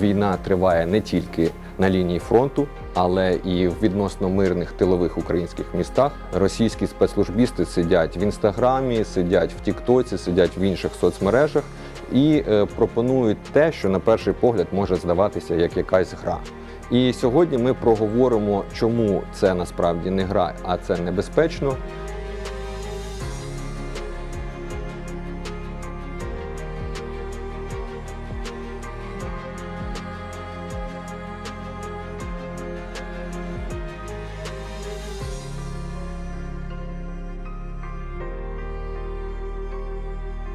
війна триває не тільки на лінії фронту, але і в відносно мирних тилових українських містах. Російські спецслужбісти сидять в інстаграмі, сидять в Тіктоці, сидять в інших соцмережах і е, пропонують те, що на перший погляд може здаватися як якась гра. І сьогодні ми проговоримо, чому це насправді не гра, а це небезпечно.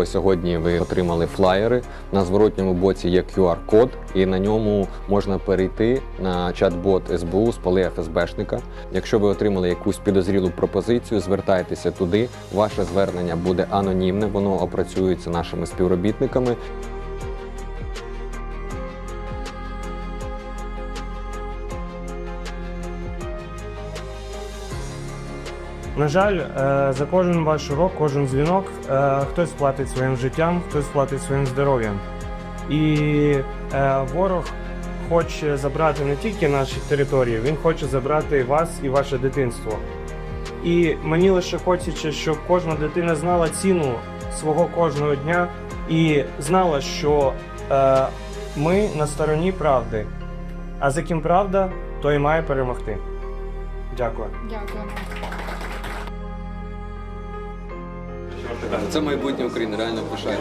Сьогодні ви отримали флаєри. На зворотньому боці є QR-код, і на ньому можна перейти на чат-бот СБУ поли ФСБшника. Якщо ви отримали якусь підозрілу пропозицію, звертайтеся туди. Ваше звернення буде анонімне, воно опрацюється нашими співробітниками. На жаль, е, за кожен ваш урок, кожен дзвінок, е, хтось платить своїм життям, хтось платить своїм здоров'ям. І е, ворог хоче забрати не тільки наші території, він хоче забрати вас і ваше дитинство. І мені лише хочеться, щоб кожна дитина знала ціну свого кожного дня і знала, що ми на стороні правди. А за ким правда, той має перемогти. Дякую. Дякуємо. Це майбутнє України, реально пишаю.